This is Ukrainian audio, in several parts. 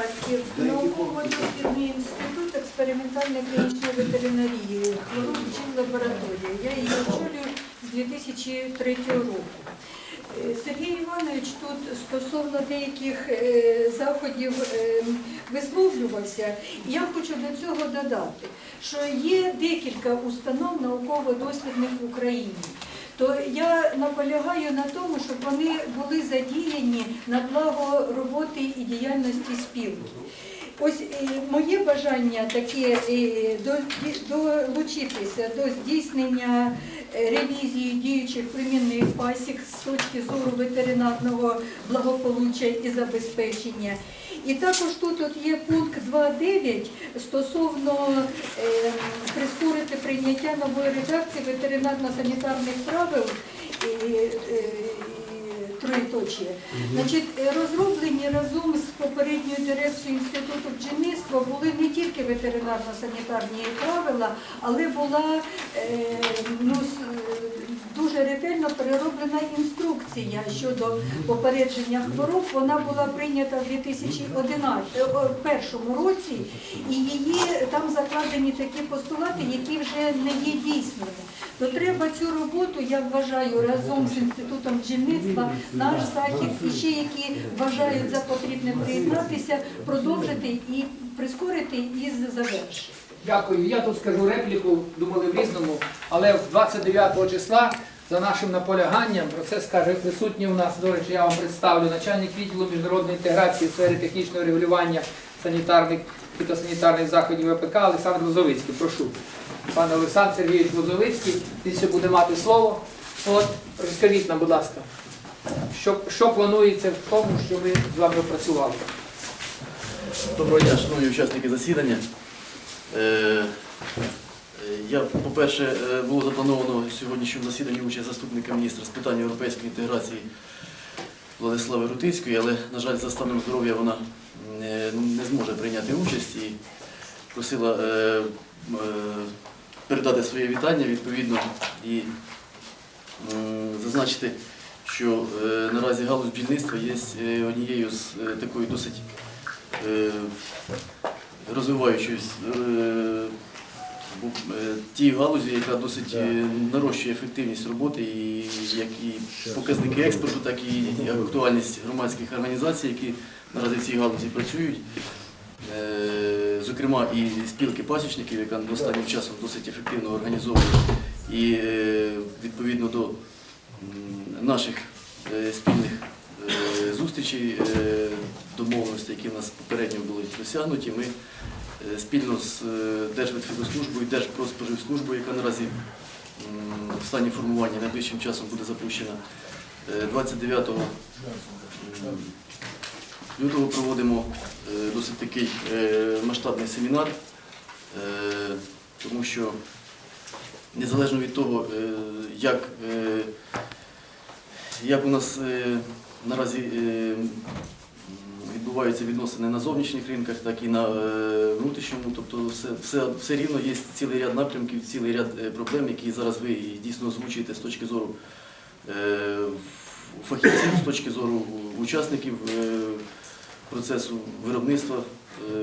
Харків, науково-дослідний інститут експериментальної клінічної ветеринарії, хвороб чин лабораторія. Я її очолюю з 2003 року. Е, Сергій Іванович тут стосовно деяких е, заходів е, висловлювався. Я хочу до цього додати, що є декілька установ науково-дослідних в Україні. То я наполягаю на тому, щоб вони були задіяні на благо роботи і діяльності спілки. Ось е, моє бажання таке е, долучитися до здійснення е, ревізії діючих племінних пасік з точки зору ветеринарного благополуччя і забезпечення. І також тут от є пункт 2.9 стосовно е, прискорити прийняття нової редакції ветеринарно-санітарних правил. І, е, троєточие. Значить, розроблені разом з попередньою дирекцією інституту бджільництва були не тільки ветеринарно-санітарні правила, але була е, ну, дуже ретельно перероблена інструкція щодо попередження хвороб. Вона була прийнята в 2001 році, і її там закладені такі постулати, які вже не є дійсними. То треба цю роботу, я вважаю, разом з інститутом бджільництва, наш захід і ще які вважають за потрібне приєднатися, продовжити і прискорити і завершити. Дякую. Я тут скажу репліку, думали в різному, але 29 числа за нашим наполяганням, про це скаже присутній у нас, до речі, я вам представлю начальник відділу міжнародної інтеграції в сфері технічного регулювання санітарних фітосанітарних заходів ВПК Олександр Лозовицький. Прошу. Пане Олександр Сергійович Лозовицький, він ще буде мати слово. От, розкажіть нам, будь ласка, що, що планується в тому, що ми з вами опрацювали? Доброго дня, шановні учасники засідання. Е, е, Я, по-перше, е, було заплановано сьогоднішньому засіданні участь заступника міністра з питань європейської інтеграції Владислави Рутицької, але, на жаль, за станом здоров'я вона е, не зможе прийняти участь і просила передати своє вітання відповідно і зазначити, що наразі галузь бджільництва є однією з такою досить розвиваючись е, е, тій галузі, яка досить е, нарощує ефективність роботи, і як і показники експорту, так і актуальність громадських організацій, які наразі в цій галузі працюють. Зокрема, і спілки пасічників, яка останнім часом досить ефективно організовує, і відповідно до наших спільних зустрічей, е, які в нас попередньо були досягнуті, ми е, спільно з е, Держветфідослужбою, Держпродспоживслужбою, яка наразі в стані формування найближчим часом буде запущена, е, 29 лютого проводимо досить такий масштабний семінар, тому що незалежно від того, як як у нас наразі е, відбуваються відносини на зовнішніх ринках, так і на е, внутрішньому. Тобто все, все, все рівно є цілий ряд напрямків, цілий ряд е, проблем, які зараз ви дійсно озвучуєте з точки зору фахівців, з точки зору учасників процесу виробництва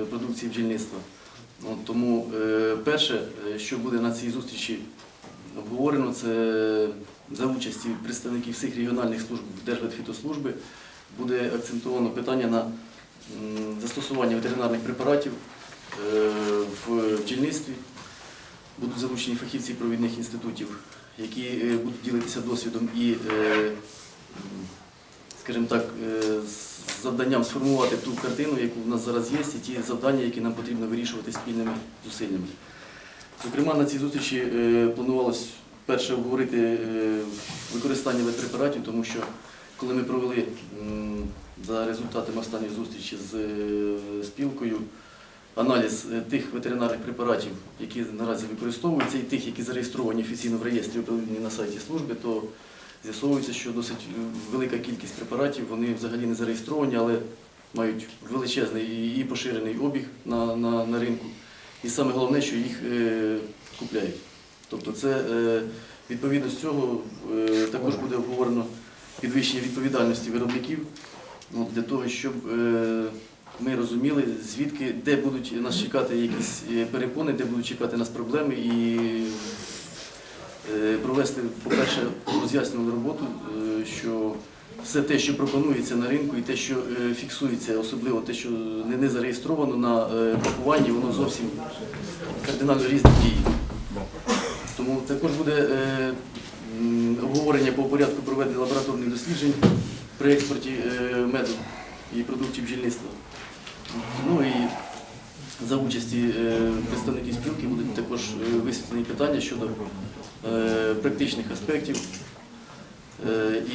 продукції бджільництва. Тому перше, що буде на цій зустрічі обговорено, це за участі представників всіх регіональних служб Держветфітослужби буде акцентовано питання на застосування ветеринарних препаратів е, в бджільництві. Будуть залучені фахівці провідних інститутів, які е, будуть ділитися досвідом і, е, скажімо так, завданням сформувати ту картину, яку в нас зараз є, і ті завдання, які нам потрібно вирішувати спільними зусиллями. Зокрема, на цій зустрічі планувалось перше обговорити е, використання ветпрепаратів, тому що коли ми провели за результатами останньої зустрічі з е, спілкою аналіз е, тих ветеринарних препаратів, які наразі використовуються, і тих, які зареєстровані офіційно в реєстрі управління на сайті служби, то з'ясовується, що досить велика кількість препаратів вони взагалі не зареєстровані, але мають величезний і поширений обіг на, на, на ринку. І саме головне, що їх е, купляють. Тобто це е, відповідно з цього е, також буде обговорено підвищення відповідальності виробників ну, для того, щоб е, ми розуміли. звідки, де будуть нас чекати якісь перепони, де будуть чекати нас проблеми і провести, по-перше, роз'яснювальну роботу, що все те, що пропонується на ринку, і те, що фіксується, особливо те, що не, зареєстровано на пакуванні, воно зовсім кардинально різні дії. Тому також буде е, обговорення по порядку проведення лабораторних досліджень при експорті е, меду і продуктів бджільництва. Ну і за участі е, представників спілки будуть також висвітлені питання щодо практичних аспектів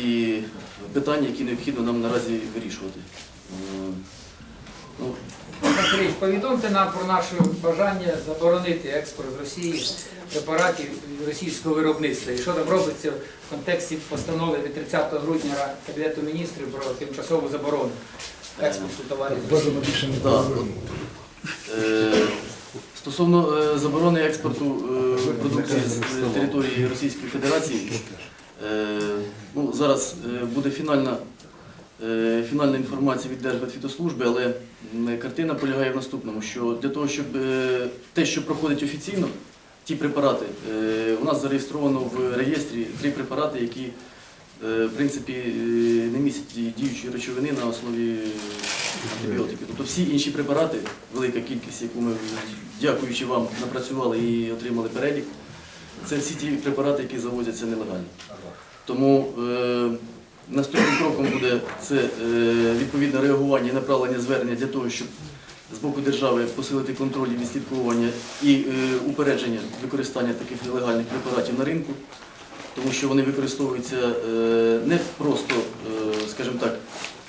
і питання, які необхідно нам наразі вирішувати. Ну, повідомте нам про наше бажання заборонити експорт з Росії препаратів російського виробництва. І що там робиться в контексті постанови від 30 грудня Кабінету міністрів про тимчасову заборону експорту товарів з Росії. Да, е, Стосовно е, заборони експорту е, продукції з е, території Російської Федерації, ну, зараз буде фінальна, фінальна інформація від Держветфітослужби, але картина полягає в наступному, що для того, щоб е, те, що проходить офіційно, ті препарати, е, у нас зареєстровано в реєстрі три препарати, які е, в принципі е, не містять діючої речовини на основі антибіотиків. Тобто всі інші препарати, велика кількість, яку ми, дякуючи вам, напрацювали і отримали перелік, це всі ті препарати, які завозяться нелегально. Тому е, наступним кроком буде це е, відповідне реагування і направлення звернення для того, щоб з боку держави посилити контроль і відслідковування і е, упередження використання таких нелегальних препаратів на ринку, тому що вони використовуються е, не просто, скажімо так,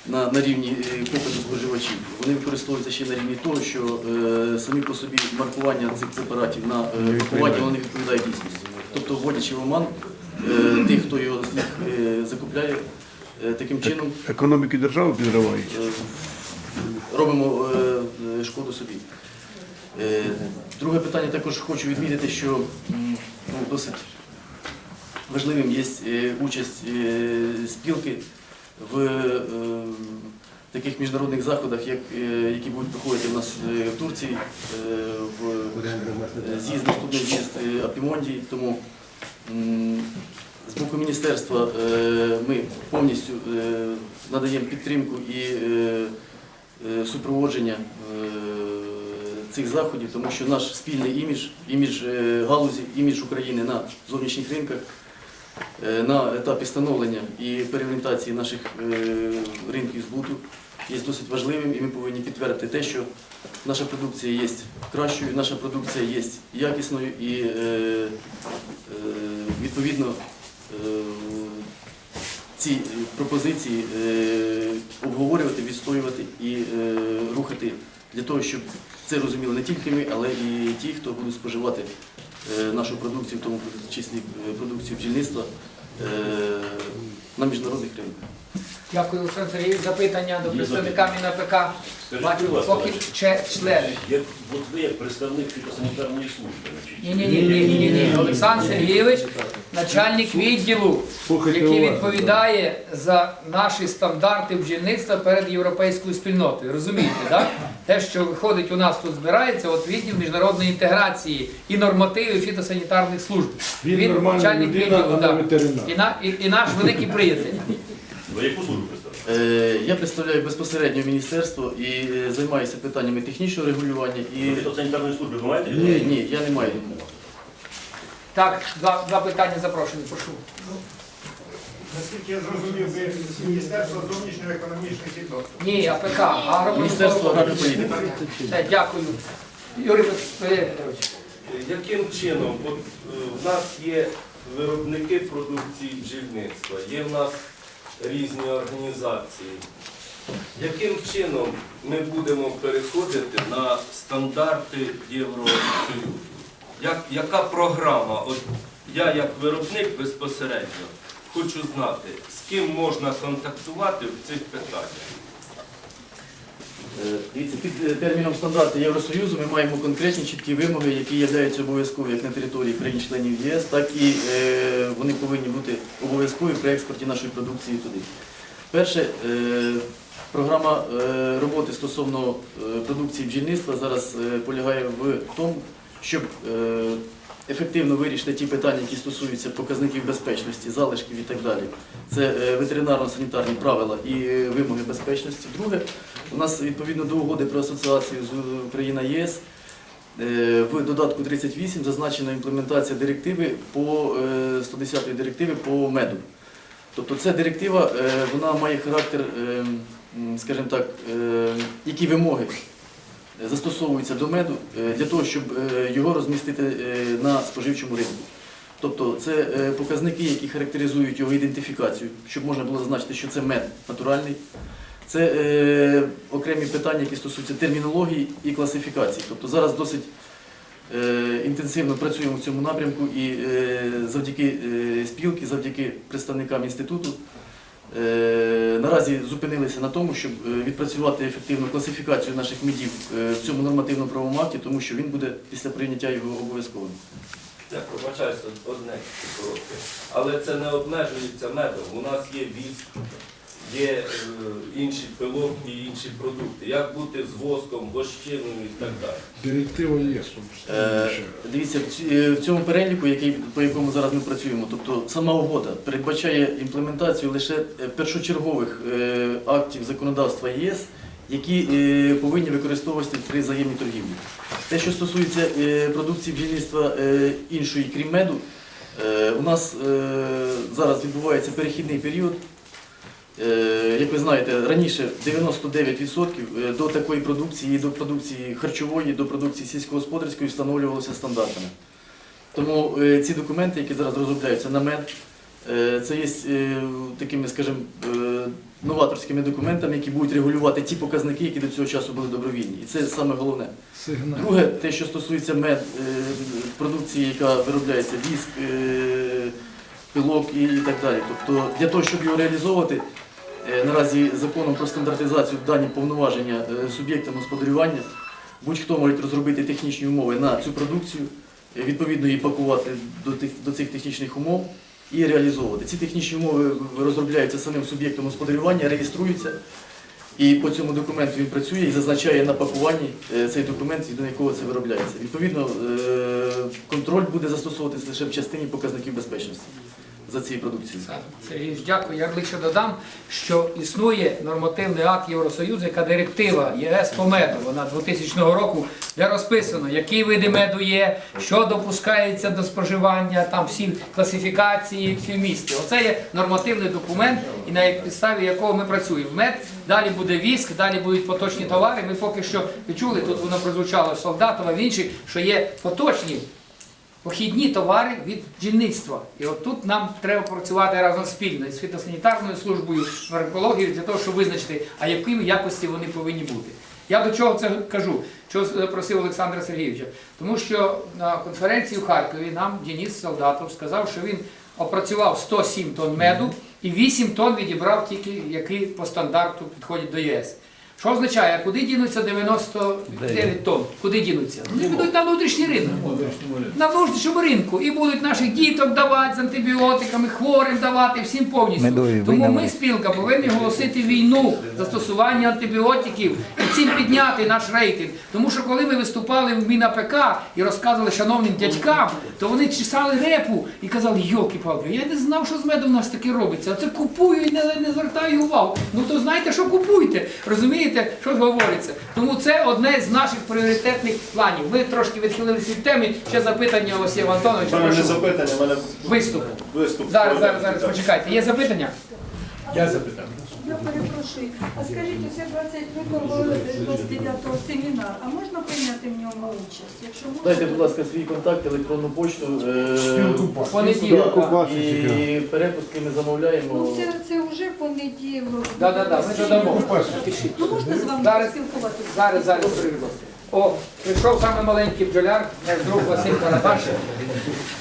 на, на рівні попиту споживачів. Вони використовуються ще на рівні того, що самі по собі маркування цих препаратів на пакуванні воно не відповідає дійсності. Тобто вводячи в оман тих, хто його закупляє, таким чином Економіки держави підривають. е, робимо е, е, шкоду собі. Е, Друге питання також хочу відмітити, що ну, досить важливим є е, участь е, спілки в е, таких міжнародних заходах, як, е, які будуть проходити в нас е, в Турції, е, в е, з'їзд, наступний з'їзд е, Апімондії. Тому з боку міністерства е, ми повністю е, надаємо підтримку і е, супроводження цих заходів, тому що наш спільний імідж, імідж галузі, імідж України на зовнішніх ринках на етапі становлення і переорієнтації наших ринків збуту є досить важливим, і ми повинні підтвердити те, що наша продукція є кращою, наша продукція є якісною і відповідно ці пропозиції е, обговорювати, відстоювати і е, рухати для того, щоб це розуміли не тільки ми, але і ті, хто будуть споживати е, нашу продукцію, в тому числі е, продукцію бджільництва е, на міжнародних ринках. Дякую, Олександр Сергійович. Запитання до представника МінАПК. Скажіть, Бачу, будь ласка, поки че- члени. Як от ви як представник фітосанітарної служби, значить, Ні, ні, ні, ні, ні, ні. Олександр Сергійович, начальник відділу, який відповідає за наші стандарти бджільництва перед європейською спільнотою. Розумієте, так? Те, що виходить у нас тут збирається, от відділ міжнародної інтеграції і нормативів фітосанітарних служб. Він нормальна людина, а не да. ветеринар. І, на, і, і наш великий приятель. ви яку службу Я представляю безпосередньо міністерство і е, займаюся питаннями технічного регулювання. І Ви фітосанітарної служби ви маєте? ні, ні, я не маю. Так, два, два питання запрошені, прошу. Наскільки я зрозумів, ви з Міністерства зовнішньоекономічних відносин. Ні, АПК, Міністерство агрополітики. Все, дякую. Юрій Петрович. Яким чином, от е, в нас є виробники продукції бджільництва, є в нас різні організації. Яким чином ми будемо переходити на стандарти Євросоюзу? Як, яка програма? От я як виробник безпосередньо хочу знати, з ким можна контактувати в цих питаннях. Е, під е, терміном стандарти Євросоюзу ми маємо конкретні чіткі вимоги, які являються обов'язкові як на території країн-членів ЄС, так і е, вони повинні бути обов'язкові при експорті нашої продукції туди. Перше, Програма роботи стосовно продукції бджільництва зараз полягає в тому, щоб ефективно вирішити ті питання, які стосуються показників безпечності, залишків і так далі. Це е, ветеринарно-санітарні правила і е, вимоги безпечності. Друге, у нас відповідно до угоди про асоціацію з Україна ЄС е, в додатку 38 зазначена імплементація директиви по е, 110 директиви по меду. Тобто ця директива вона має характер, скажімо так, які вимоги застосовуються до меду е, для того, щоб е, його розмістити е, на споживчому ринку. Тобто це показники, які характеризують його ідентифікацію, щоб можна було зазначити, що це мед натуральний. Це е, окремі питання, які стосуються термінології і класифікації. Тобто зараз досить е, інтенсивно працюємо в цьому напрямку і е, завдяки е, спілки, завдяки представникам інституту наразі зупинилися на тому, щоб е, відпрацювати ефективну класифікацію наших медів е, в цьому нормативному правовому акті, тому що він буде після прийняття його обов'язковим. Я пробачаюся одне коротке. Але це не обмежується медом. У нас є віск, є е, інший пилок і інші продукти. Як бути з воском, гощиною і так далі. Директива є. Е, Дивіться, в е, в цьому переліку, який, по якому зараз ми працюємо, тобто сама угода передбачає імплементацію лише е, першочергових е, актів законодавства ЄС, які е, повинні використовуватися при взаємній торгівлі. Те, що стосується е, продукції бджільництва е, іншої, крім меду, е, у нас е, зараз відбувається перехідний період. Е, Як ви знаєте, раніше 99% до такої продукції, до продукції харчової, до продукції сільськогосподарської встановлювалося стандартами. Тому е, ці документи, які зараз розробляються на мед, е, це є е, такими, скажімо, е, новаторськими документами, які будуть регулювати ті показники, які до цього часу були добровільні. І це саме головне. Друге, те, що стосується мед, е, продукції, яка виробляється, віск, е, пилок і так далі. Тобто для того, щоб його реалізовувати, е, наразі законом про стандартизацію дані повноваження е, суб'єктам господарювання, будь-хто може розробити технічні умови на цю продукцію, е, відповідно її пакувати до цих технічних умов і реалізовувати. Ці технічні умови розробляються самим суб'єктом господарювання, реєструються. І по цьому документу він працює і зазначає на пакуванні е, цей документ, до якого це виробляється. Відповідно, е, контроль буде застосовуватися лише в частині показників безпечності за цією продукцією. Сергій, дякую. Я лише додам, що існує нормативний акт Євросоюзу, яка директива ЄС по меду. Вона 2000 року, де розписано, які види меду є, що допускається до споживання, там всі класифікації, всі вмісті. Оце є нормативний документ, і на підставі якого ми працюємо. Мед, далі буде віск, далі будуть поточні товари. Ми поки що ви чули, тут воно прозвучало солдатова в інших, що є поточні похідні товари від бджільництва. І от тут нам треба працювати разом спільно з фітосанітарною службою, наркологією для того, щоб визначити, а якими якості вони повинні бути. Я до чого це кажу? Чого просив Олександра Сергійовича? Тому що на конференції в Харкові нам Денис Солдатов сказав, що він опрацював 107 тонн меду і 8 тонн відібрав тільки, які по стандарту підходять до ЄС. Що означає, куди дінуться 99 тонн? Куди дінуться? Вони підуть на внутрішній ринок. На внутрішньому ринку. І будуть наших діток давати з антибіотиками, хворим давати, всім повністю. Тому ми, спілка, повинні оголосити війну застосування антибіотиків і цим підняти наш рейтинг. Тому що коли ми виступали в МінАПК і розказували шановним дядькам, то вони чесали репу і казали, йоки палки я не знав, що з медом у нас таке робиться. А це купую і не, не звертаю увагу. Ну то знаєте, що купуйте. Розумієте, що говориться? Тому це одне з наших пріоритетних планів. Ми трошки відхилилися від теми. Ще запитання Олексія Антоновича. У мене не запитання, у мене Виступ. виступ. Зараз, зараз, зараз, почекайте. Є запитання? Я запитав. Я перепрошую. А скажіть, ось я 22 29 семінар, а можна прийняти в ньому участь? Якщо можна, Дайте, будь ласка, свій контакт, електронну почту. е, Понеділок. І перепустки ми замовляємо. ну це, це вже понеділок. Да, да, да, ми додамо. Ну можна з вами Зараз- поспілкуватися? Зараз, зараз перейду. О, прийшов саме маленький бджоляр, наш друг Василь Карабаш.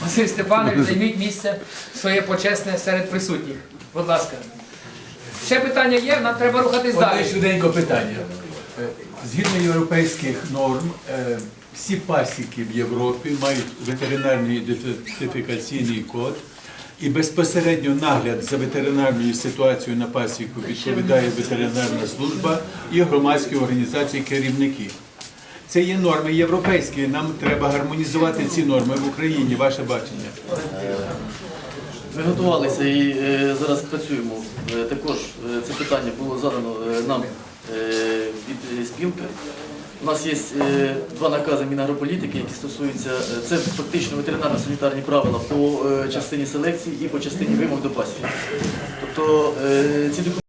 Василь Степанович, займіть місце своє почесне серед присутніх. Будь ласка. Ще питання є, нам треба рухатись Одне далі. швиденько питання. Е, Згідно європейських норм, е, всі пасіки в Європі мають ветеринарний ідентифікаційний код І безпосередньо нагляд за ветеринарною ситуацією на пасіку відповідає ветеринарна служба і громадські організації керівники. Це є норми європейські. Нам треба гармонізувати ці норми в Україні. Ваше бачення. Ми готувалися і е, зараз працюємо. Е, також е, це питання було задано нам від спілки. У нас є два накази Мінагрополітики, які стосуються, це фактично ветеринарно-санітарні правила по частині селекції і по частині вимог до пасіки. Тобто ці документи